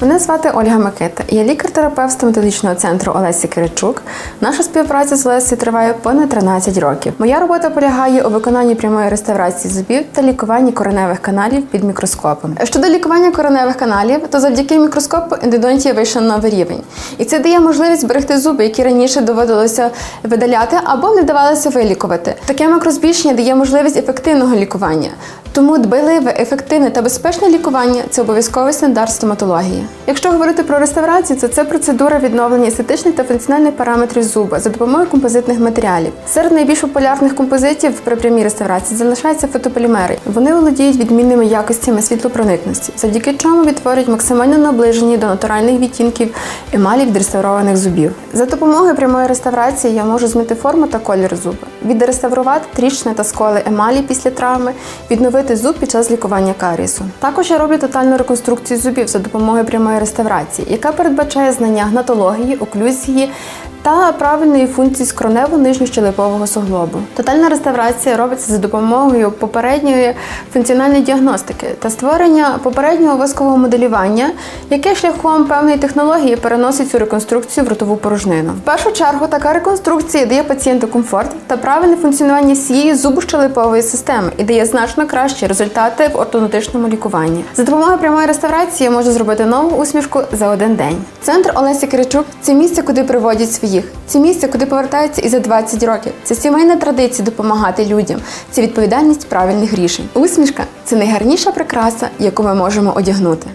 Мене звати Ольга Микита. Я лікар-терапевт стоматологічного центру Олесі Киричук. Наша співпраця з Олесею триває понад 13 років. Моя робота полягає у виконанні прямої реставрації зубів та лікуванні кореневих каналів під мікроскопом. Щодо лікування кореневих каналів, то завдяки мікроскопу ендодонтія вийшла на новий рівень. І це дає можливість зберегти зуби, які раніше доводилося видаляти або не давалося вилікувати. Таке макрозбільшення дає можливість ефективного лікування. Тому дбайливе, ефективне та безпечне лікування це обов'язковий стандарт стоматології. Якщо говорити про реставрацію, то це процедура відновлення естетичних та функціональних параметрів зуба за допомогою композитних матеріалів. Серед найбільш популярних композитів при прямій реставрації залишаються фотополімери. Вони володіють відмінними якостями світлопроникності, завдяки чому відтворюють максимально наближені до натуральних відтінків емалі від реставрованих зубів. За допомогою прямої реставрації я можу змити форму та колір зуба, відреставрувати тріщини та сколи емалі після травми, відновити зуб під час лікування карісу. Також я роблю тотальну реконструкцію зубів за допомогою прямої реставрації, яка передбачає знання гнатології, оклюзії та правильної функції скронево нижньощелепового суглобу. Тотальна реставрація робиться за допомогою попередньої функціональної діагностики та створення попереднього воскового моделювання, яке шляхом певної технології переносить цю реконструкцію в ротову порожнину. В першу чергу така реконструкція дає пацієнту комфорт та правильне функціонування всієї зубощелепової системи і дає значно кращі результати в ортодонтичному лікуванні. За допомогою прямої реставрації можу зробити нову усмішку за один день. Центр Олесі Киричук це місце, куди приводять своїх. Це місце, куди повертаються і за 20 років. Це сімейна традиція допомагати людям. Це відповідальність правильних рішень. Усмішка це найгарніша прикраса, яку ми можемо одягнути.